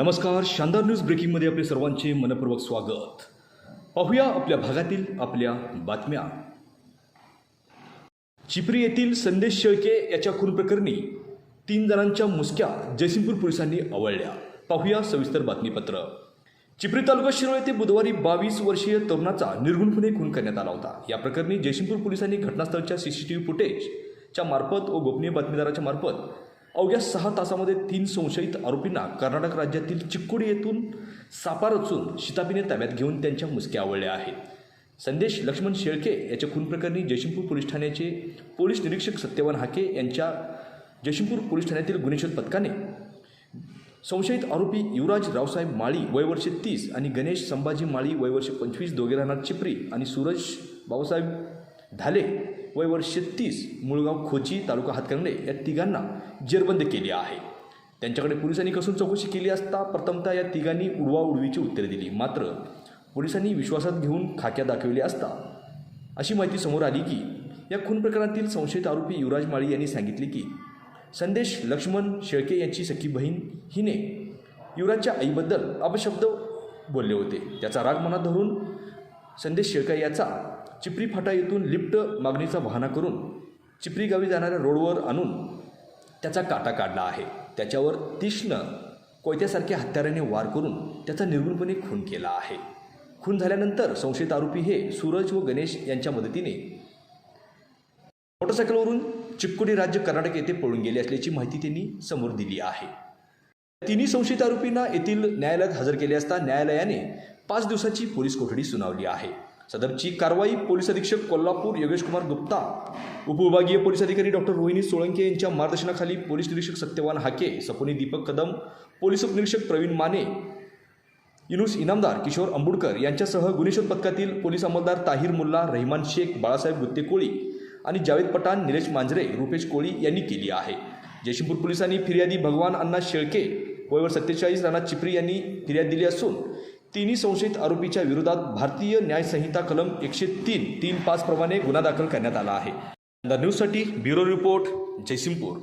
नमस्कार शानदार न्यूज ब्रेकिंगमध्ये आपले सर्वांचे मनपूर्वक स्वागत. पाहूया आपल्या भागातील आपल्या बातम्या. चिपरी येथील संदेश शेळके याच्या खून प्रकरणी तीन जणांच्या मुसक्या जयसिंगपूर पोलिसांनी आवळल्या. पाहूया सविस्तर बातमीपत्र. चिपरी तालुका शिरोळ येथे बुधवारी बावीस वर्षीय तरुणाचा निर्गुणपणे खून करण्यात आला होता. या प्रकरणी जयसिंगपूर पोलिसांनी घटनास्थळच्या सीसीटीव्ही फुटेजच्या मार्फत व गोपनीय बातमीदाराच्या मार्फत अवघ्या सहा तासामध्ये तीन संशयित आरोपींना कर्नाटक राज्यातील चिक्कोडी येथून सापा रचून शिताबीने ताब्यात घेऊन त्यांच्या मुसक्या आवळल्या आहेत. संदेश लक्ष्मण शेळके याच्या खूनप्रकरणी जयसिंगपूर पोलीस ठाण्याचे पोलीस निरीक्षक सत्यवान हाके यांच्या जयसिंगपूर पोलीस ठाण्यातील गुन्हेशोध पथकाने संशयित आरोपी युवराज रावसाहेब माळी वयवर्ष तीस आणि गणेश संभाजी माळी वयवर्ष पंचवीस दोघे राहणार चिपरी आणि सूरज बाबासाहेब धाले वयवर्ष तीस मुळगाव खोची तालुका हातकंगडे या तिघांना जेरबंद केले आहे. त्यांच्याकडे पोलिसांनी कसून चौकशी केली असता प्रथमतः या तिघांनी उडवा उडवीची उत्तरे दिली. मात्र पोलिसांनी विश्वासात घेऊन खाक्या दाखविले असता अशी माहिती समोर आली की या खून प्रकरणातील संशयित आरोपी युवराज माळी यांनी सांगितले की संदेश लक्ष्मण शेळके यांची सखी बहीण हिने युवराजच्या आईबद्दल अपशब्द बोलले होते. त्याचा राग मनात धरून संदेश शेळका याचा चिपरी फाटा येथून लिफ्ट मागणीचा बहाणा करून चिपरी गावी जाणाऱ्या रोडवर आणून त्याचा काटा काढला आहे. त्याच्यावर तीक्ष्ण कोयत्यासारख्या हत्याराने वार करून त्याचा निर्गुणपणे खून केला आहे. खून झाल्यानंतर संशयित आरोपी हे सूरज व गणेश यांच्या मदतीने मोटरसायकलवरून चिपकोडी राज्य कर्नाटक येथे पळून गेले असल्याची माहिती त्यांनी समोर दिली आहे. तिन्ही संशयित आरोपींना येथील न्यायालयात हजर केले असता न्यायालयाने पाच दिवसाची पोलीस कोठडी सुनावली आहे. सदरची कारवाई पोलीस अधीक्षक कोल्हापूर योगेश कुमार गुप्ता उपविभागीय पोलीस अधिकारी डॉक्टर रोहिणी सोळंके यांच्या मार्गदर्शनाखाली पोलीस निरीक्षक सत्यवान हाके सपोनी दीपक कदम पोलीस उपनिरीक्षक प्रवीण माने युनुस इनामदार किशोर अंबुडकर यांच्यासह गुन्हेशोध पथकातील पोलीस अंमलदार ताहिर मुल्ला रहिमान शेख बाळासाहेब गुत्ते कोळी आणि जावेद पठाण निलेश मांजरे रुपेश कोळी यांनी केली आहे. जयसिंगपूर पोलिसांनी फिर्यादी भगवान अण्णा शेळके वयवर सत्तेचाळीस राणा चिपरी यांनी फिर्याद दिली असून तिन्ही संशयित आरोपीच्या विरोधात भारतीय न्यायसंहिता कलम एकशे तीन तीन पाच प्रमाणे गुन्हा दाखल करण्यात आला आहे. द न्यूजसाठी ब्युरो रिपोर्ट जयसिंगपूर.